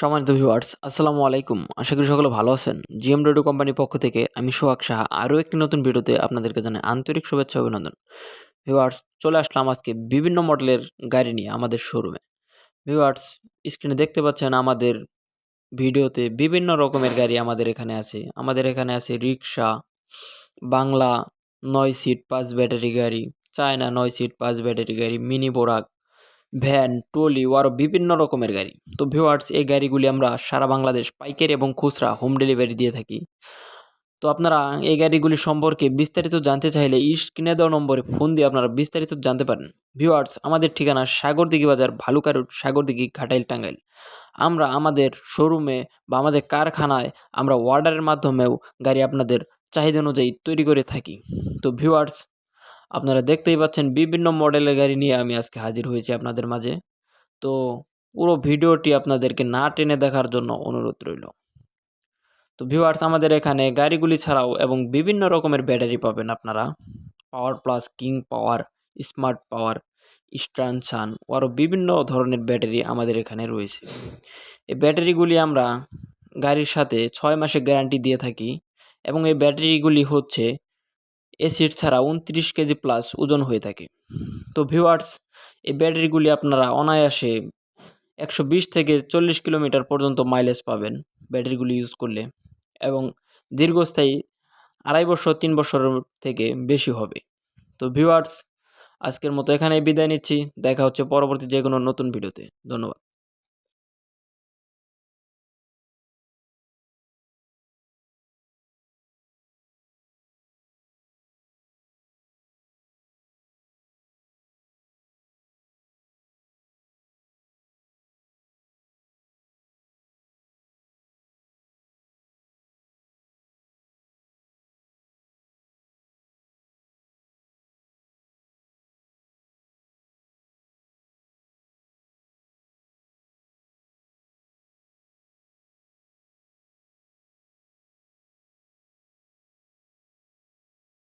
সম্মানিত ভিউয়ার্স আসসালামু আলাইকুম। আশা করি সকলে ভালো আছেন। জিএম রেডিও কোম্পানির পক্ষ থেকে আমি সোহাগ সাহা আরও একটি নতুন ভিডিওতে আপনাদেরকে জানাই আন্তরিক শুভেচ্ছা অভিনন্দন। ভিউয়ার্স চলে আসলাম আজকে বিভিন্ন মডেলের গাড়ি নিয়ে আমাদের শোরুমে ভিউয়ার্স স্ক্রিনে দেখতে পাচ্ছেন আমাদের ভিডিওতে বিভিন্ন রকমের গাড়ি আমাদের এখানে আছে। আমাদের এখানে আছে রিক্সা বাংলা নয় সিট পাঁচ ব্যাটারি গাড়ি, চায়না নয় সিট পাঁচ ব্যাটারি গাড়ি, মিনি বোরাক ভ্যান, ট্রলি ও আরও বিভিন্ন রকমের গাড়ি। তো ভিউয়ার্স এই গাড়িগুলি আমরা সারা বাংলাদেশ পাইকারি এবং খুচরা হোম ডেলিভারি দিয়ে থাকি। তো আপনারা এই গাড়িগুলি সম্পর্কে বিস্তারিত জানতে চাইলে স্ক্রিনে দেওয়া নম্বরে ফোন দিয়ে আপনারা বিস্তারিত জানতে পারেন। ভিউয়ার্স আমাদের ঠিকানা সাগরদিঘি বাজার ভালুকারুট সাগরদিঘি, ঘাটাইল, টাঙ্গাইল। আমরা আমাদের শোরুমে বা আমাদের কারখানায় আমরা অর্ডারের মাধ্যমেও গাড়ি আপনাদের চাহিদা অনুযায়ী তৈরি করে থাকি। তো ভিউয়ার্স আপনারা দেখতেই পাচ্ছেন বিভিন্ন মডেলের গাড়ি নিয়ে আমি আজকে হাজির হয়েছি আপনাদের মাঝে। তো পুরো ভিডিওটি আপনাদেরকে না টেনে দেখার জন্য অনুরোধ রইল। তো ভিউয়ার্স আমাদের এখানে গাড়িগুলি ছাড়াও এবং বিভিন্ন রকমের ব্যাটারি পাবেন আপনারা। Power plus king power smart power স্টান সান আরও বিভিন্ন ধরনের ব্যাটারি আমাদের এখানে রয়েছে। এই ব্যাটারিগুলি আমরা গাড়ির সাথে ছয় মাসের গ্যারান্টি দিয়ে থাকি এবং এই ব্যাটারিগুলি হচ্ছে এসিড ছাড়া উনত্রিশ কেজি প্লাস ওজন হয়ে থাকে। তো ভিউয়ার্স এই ব্যাটারিগুলি আপনারা অনায়াসে একশো বিশ থেকে চল্লিশ কিলোমিটার পর্যন্ত মাইলেজ পাবেন ব্যাটারিগুলি ইউজ করলে এবং দীর্ঘস্থায়ী আড়াই বছর, তিন বছরের থেকে বেশি হবে। তো ভিউয়ার্স আজকের মতো এখানেই বিদায় নিচ্ছি। দেখা হচ্ছে পরবর্তী যে কোনো নতুন ভিডিওতে ধন্যবাদ।